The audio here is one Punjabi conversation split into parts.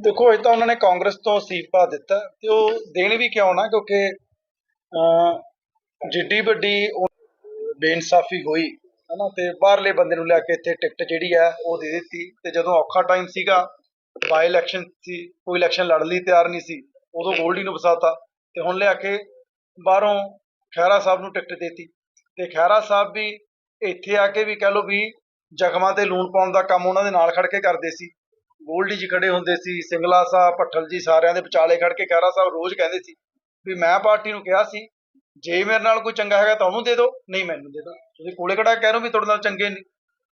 ਦੇਖੋ, ਇਹ ਤਾਂ ਉਹਨਾਂ ਨੇ ਕਾਂਗਰਸ ਤੋਂ ਅਸਤੀਫਾ ਦਿੱਤਾ ਤੇ ਉਹ ਦੇਣ ਵੀ ਕਿਉਂ ਨਾ, ਕਿਉਂਕਿ ਜਿੱਡੀ ਵੱਡੀ ਉਹ ਬੇਇਨਸਾਫੀ ਹੋਈ, ਹਨਾ, ਤੇ ਬਾਹਰਲੇ ਬੰਦੇ ਨੂੰ ਲਿਆ ਕੇ ਇੱਥੇ ਟਿਕਟ ਜਿਹੜੀ ਹੈ ਉਹ ਦੇ ਦਿੱਤੀ। ਤੇ ਜਦੋਂ ਔਖਾ ਟਾਈਮ ਸੀਗਾ ਬਾਈ ਇਲੈਕਸ਼ਨ ਸੀ ਕੋਈ ਇਲੈਕਸ਼ਨ ਲੜਨ ਲਈ ਤਿਆਰ ਨਹੀਂ ਸੀ, ਉਦੋਂ ਗੋਲਡੀ ਨੂੰ ਵਸਾਤਾ ਤੇ ਹੁਣ ਲਿਆ ਕੇ ਬਾਹਰੋਂ ਖਹਿਰਾ ਸਾਹਿਬ ਨੂੰ ਟਿਕਟ ਦੇਤੀ। ਤੇ ਖਹਿਰਾ ਸਾਹਿਬ ਵੀ ਇੱਥੇ ਆ ਕੇ ਵੀ ਕਹਿ ਲਓ ਵੀ ਜ਼ਖਮਾਂ ਤੇ ਲੂਣ ਪਾਉਣ ਦਾ ਕੰਮ ਉਹਨਾਂ ਦੇ ਨਾਲ ਖੜ ਕੇ ਕਰਦੇ ਸੀ। ਗੋਲਡੀ ਜੀ ਖੜੇ ਹੁੰਦੇ ਸੀ, ਸਿੰਗਲਾ ਸਾਹਿਬ, ਭੱਠਲ ਜੀ ਸਾਰਿਆਂ ਦੇ ਵਿਚਾਲੇ ਖੜ ਕੇ ਖਹਿਰਾ ਸਾਹਿਬ ਰੋਜ਼ ਕਹਿੰਦੇ ਸੀ ਵੀ ਮੈਂ ਪਾਰਟੀ ਨੂੰ ਕਿਹਾ ਸੀ, ਜੇ ਮੇਰੇ ਨਾਲ ਕੋਈ ਚੰਗਾ ਹੈਗਾ ਤਾਂ ਉਹਨੂੰ ਦੇ ਦਿਓ, ਨਹੀਂ ਮੈਨੂੰ ਦੇ ਦਿਓ। ਤੁਸੀਂ ਕੋਲੇ ਖੜਾ ਕਹਿ ਰਹੇ ਹੋ ਵੀ ਤੁਹਾਡੇ ਨਾਲ ਚੰਗੇ ਨਹੀਂ,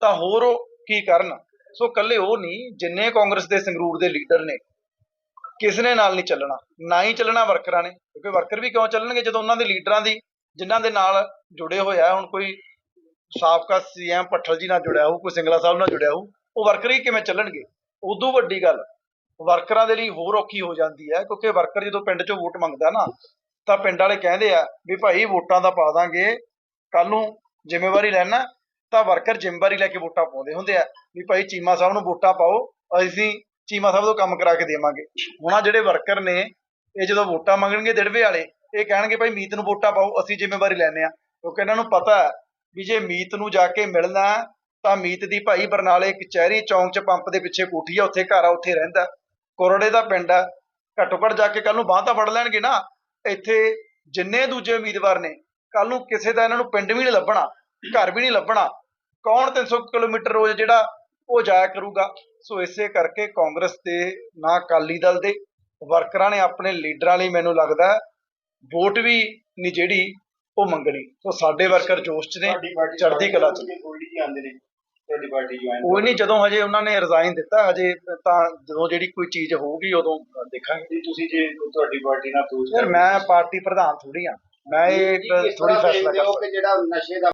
ਤਾਂ ਹੋਰ ਉਹ ਕੀ ਕਰਨ? ਸੋ ਕੱਲੇ ਉਹ ਨਹੀਂ, ਜਿੰਨੇ ਕਾਂਗਰਸ ਦੇ ਸੰਗਰੂਰ ਦੇ ਲੀਡਰ ਨੇ ਕਿਸ ਨਾਲ ਨਹੀਂ ਚੱਲਣਾ? ਨਾ ਹੀ ਚੱਲਣਾ ਵਰਕਰਾਂ ਨੇ, ਕਿਉਂਕਿ ਵਰਕਰ ਵੀ ਕਿਉਂ ਚੱਲਣਗੇ ਜਦੋਂ ਉਹਨਾਂ ਦੇ ਲੀਡਰਾਂ ਦੀ, ਜਿਨ੍ਹਾਂ ਦੇ ਨਾਲ ਜੁੜੇ ਹੋਇਆ ਹੁਣ ਕੋਈ ਸਾਬਕਾ ਸੀਐਮ ਭੱਠਲ ਜੀ ਨਾਲ ਜੁੜਿਆ ਹੋਊ, ਕੋਈ ਸਿੰਗਲਾ ਸਾਹਿਬ ਨਾਲ ਜੁੜਿਆ ਹੋਊ, ਉਹ ਵਰਕਰ ਹੀ ਕਿਵੇਂ ਚੱਲਣਗੇ? ਉਦੋਂ ਵੱਡੀ ਗੱਲ, ਵਰਕਰਾਂ ਦੇ ਲਈ ਹੋਰ ਔਖੀ ਹੋ ਜਾਂਦੀ ਹੈ, ਕਿਉਂਕਿ ਵਰਕਰ ਜਦੋਂ ਪਿੰਡ 'ਚੋਂ ਵੋਟ ਮੰਗਦਾ ਨਾ, ਤਾਂ ਪਿੰਡ ਵਾਲੇ ਕਹਿੰਦੇ ਆ ਵੀ ਭਾਈ ਵੋਟਾਂ ਦਾ ਪਾ ਦਾਂਗੇ ਕੱਲ ਨੂੰ ਜ਼ਿੰਮੇਵਾਰੀ ਲੈਣਾ, ਤਾਂ ਵਰਕਰ ਜ਼ਿੰਮੇਵਾਰੀ ਲੈ ਕੇ ਵੋਟਾਂ ਪਾਉਂਦੇ ਹੁੰਦੇ ਆ, ਵੀ ਭਾਈ ਚੀਮਾ ਸਾਹਿਬ ਨੂੰ ਵੋਟਾਂ ਪਾਓ, ਅਸੀਂ ਚੀਮਾ ਸਾਹਿਬ ਤੋਂ ਕੰਮ ਕਰਾ ਕੇ ਦੇਵਾਂਗੇ। ਹੁਣ ਆਹ ਜਿਹੜੇ ਵਰਕਰ ਨੇ, ਇਹ ਜਦੋਂ ਵੋਟਾਂ ਮੰਗਣਗੇ ਦਿੜਵੇ ਵਾਲੇ, ਇਹ ਕਹਿਣਗੇ ਭਾਈ ਮੀਤ ਨੂੰ ਵੋਟਾਂ ਪਾਓ, ਅਸੀਂ ਜ਼ਿੰਮੇਵਾਰੀ ਲੈਣੇ ਆ ਕਿਉਂਕਿ ਇਹਨਾਂ ਨੂੰ ਪਤਾ ਹੈ ਵੀ ਜੇ ਮੀਤ ਨੂੰ ਜਾ ਕੇ ਮਿਲਣਾ ਤਾਂ ਮੀਤ ਦੀ ਭਾਈ ਬਰਨਾਲੇ ਕਚਹਿਰੀ ਚੌਂਕ 'ਚ ਪੰਪ ਦੇ ਪਿੱਛੇ ਕੋਠੀ ਆ ਉੱਥੇ ਘਰ ਆ ਉੱਥੇ ਰਹਿੰਦਾ। ਕੋਰੜੇ ਦਾ ਪਿੰਡ ਆ। ਘੱਟੋ ਘੱਟ ਜਾ ਕੇ ਕੱਲ ਨੂੰ ਬਾਂਹ ਤਾਂ ਫੜ ਲੈਣਗੇ ਨਾ। ਇੱਥੇ ਜਿੰਨੇ ਦੂਜੇ ਉਮੀਦਵਾਰ ਨੇ ਕੱਲ ਨੂੰ ਕਿਸੇ ਦਾ ਇਹਨਾਂ ਨੂੰ ਪਿੰਡ ਵੀ ਨਹੀਂ ਲੱਭਣਾ ਘਰ ਵੀ ਨਹੀਂ ਲੱਭਣਾ। ਕੌਣ 300 ਕਿਲੋਮੀਟਰ ਰੋਜ਼ ਜਿਹੜਾ ਉਹ ਜਾਇਆ ਕਰੂਗਾ। ਸੋ ਇਸੇ ਕਰਕੇ ਕਾਂਗਰਸ ਤੇ ਨਾ ਅਕਾਲੀ ਦਲ ਦੇ ਵਰਕਰਾਂ ਨੇ ਆਪਣੇ ਲੀਡਰਾਂ ਲਈ ਮੈਨੂੰ ਲੱਗਦਾ ਵੋਟ ਵੀ ਨਹੀਂ ਜਿਹੜੀ ਉਹ ਮੰਗਣੀ। ਸੋ ਸਾਡੇ ਵਰਕਰ ਜੋਸ਼ 'ਚ ਨੇ ਚੜ੍ਹਦੀ ਕਲਾ 'ਚ ਤੁਹਾਡੀ ਪਾਰਟੀ ਜੁਆਇਨ ਕੋਈ ਨਹੀਂ ਜਦੋਂ ਹਜੇ ਉਹਨਾਂ ਨੇ ਰਿਜ਼ਾਈਨ ਦਿੱਤਾ ਹਜੇ ਤਾਂ ਜਦੋਂ ਜਿਹੜੀ ਕੋਈ ਚੀਜ਼ ਹੋਊਗੀ ਉਦੋਂ ਦੇਖਾਂਗੇ। ਤੁਸੀਂ ਜੇ ਤੁਹਾਡੀ ਪਾਰਟੀ ਨਾਲ ਯਾਰ ਮੈਂ ਪਾਰਟੀ ਪ੍ਰਧਾਨ ਥੋੜੀ ਆ। ਮੈਂ ਇਹ ਥੋੜੀ ਫੈਸਲਾ ਕਰ ਸਕਦਾ। ਕਿ ਜਿਹੜਾ ਨਸ਼ੇ ਦਾ